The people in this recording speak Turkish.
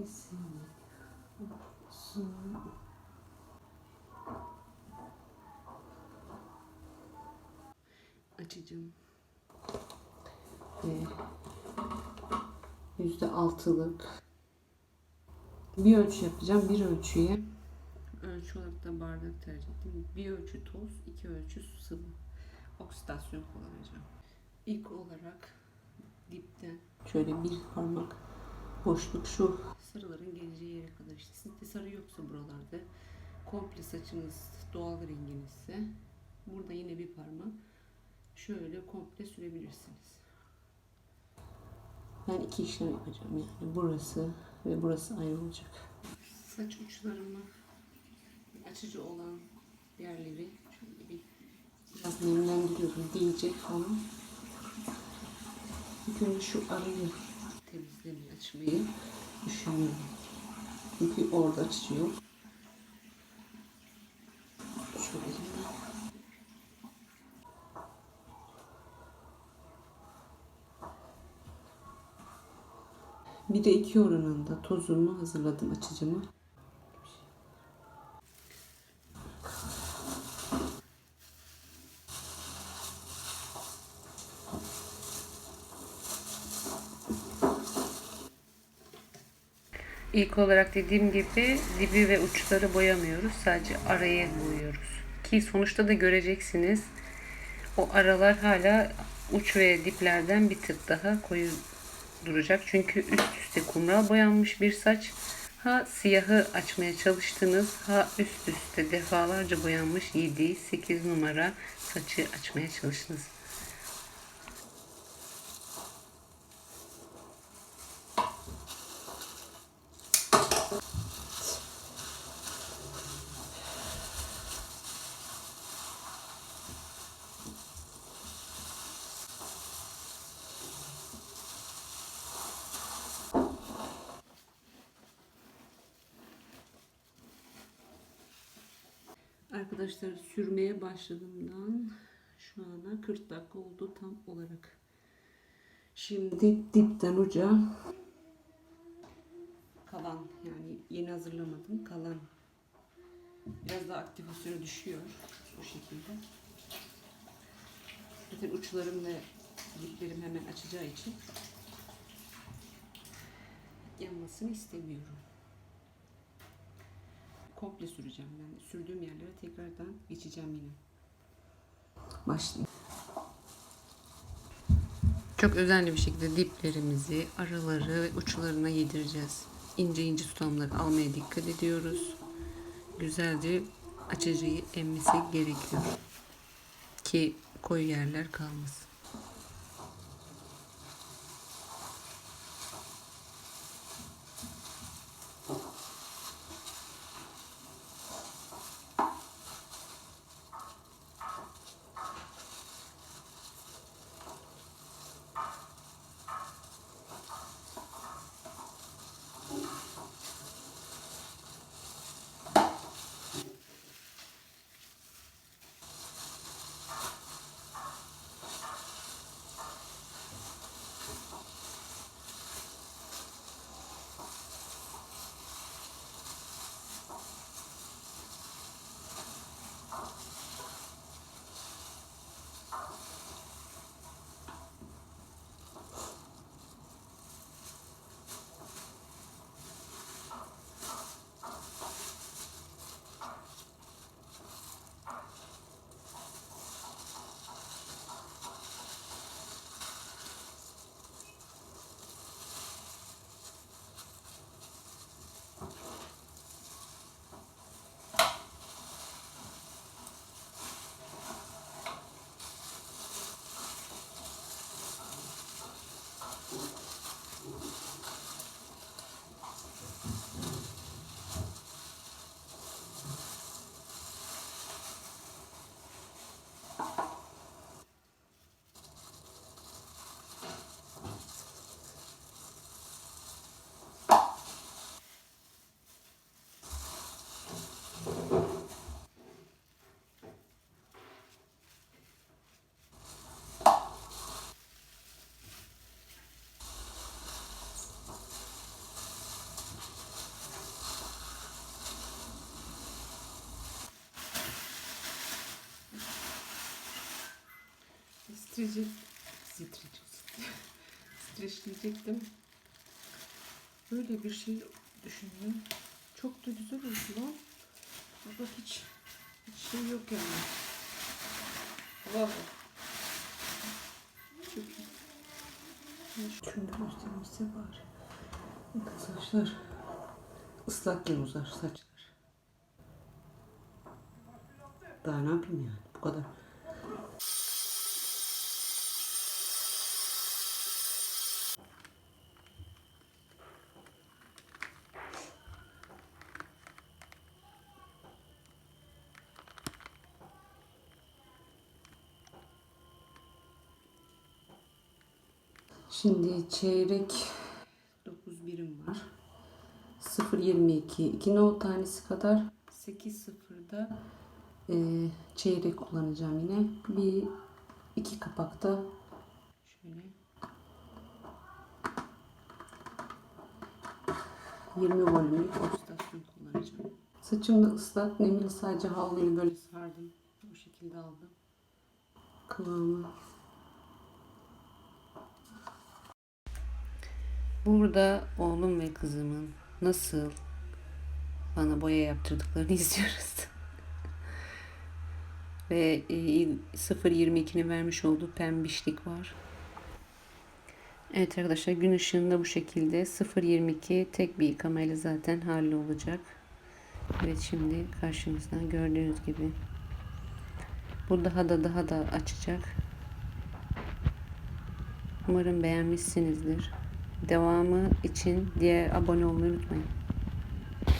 Olsun. Açacağım. Ve yüzde altılık bir ölçü yapacağım. Bir ölçüye ölçü olarak da bardak tercih ettim. Bir ölçü toz, iki ölçü sıvı. Oksidasyon kullanacağım. İlk olarak dipten şöyle bir parmak boşluk şu sarıların geleceği yere kadar işte sizde sarı yoksa buralarda komple saçınız doğal renginizse burada yine bir parmak şöyle komple sürebilirsiniz. Ben iki işlem yapacağım yani burası ve burası ayrı olacak. Saç uçlarımı açıcı olan yerleri şöyle bir biraz nemlendiriyorum diyecek falan. Önce şu arayı açmayı düşünüyorum. Çünkü orada açıyor. Şöyle. Bir de iki oranında tozumu hazırladım açıcımı. İlk olarak dediğim gibi dibi ve uçları boyamıyoruz. Sadece arayı boyuyoruz. Ki sonuçta da göreceksiniz. O aralar hala uç ve diplerden bir tık daha koyu duracak. Çünkü üst üste kumral boyanmış bir saç. Ha siyahı açmaya çalıştınız. Ha üst üste defalarca boyanmış 7, 8 numara saçı açmaya çalıştınız. Arkadaşlar sürmeye başladığımdan şu ana 40 dakika oldu tam olarak. Şimdi dipten uca kalan yani yeni hazırlamadım kalan biraz daha aktivasyonu düşüyor bu şekilde. Zaten uçlarım ve diplerim hemen açacağı için yanmasını istemiyorum komple süreceğim. Yani sürdüğüm yerlere tekrardan geçeceğim yine. Başlayayım. Çok özenli bir şekilde diplerimizi, araları uçlarına yedireceğiz. İnce ince tutamları almaya dikkat ediyoruz. Güzelce açıcıyı emmesi gerekiyor. Ki koyu yerler kalmasın. Streçli, streçli, streçleyecektim. Böyle bir şey düşündüm. Çok da güzel oldu lan. Burada hiç, hiç şey yok yani. Wow. Çok iyi. Şunu da göstermişse bari. Saçlar ıslakken uzar saçlar. Daha ne yapayım yani bu kadar. Şimdi çeyrek 9 birim var. 0.22 2 not tanesi kadar 8.0'da e, çeyrek kullanacağım yine. Bir iki kapakta şöyle 20 volümlük oksidasyon kullanacağım. Saçım da ıslak, nemli sadece havluyu böyle sardım. Bu şekilde aldım. Kıvamı Burada oğlum ve kızımın nasıl bana boya yaptırdıklarını izliyoruz. ve e, 0.22'nin vermiş olduğu pembişlik var. Evet arkadaşlar gün ışığında bu şekilde 0.22 tek bir yıkamayla zaten hallolacak. Evet şimdi karşınızda gördüğünüz gibi. Bu daha da daha da açacak. Umarım beğenmişsinizdir. Devamı için diğer abone olmayı unutmayın.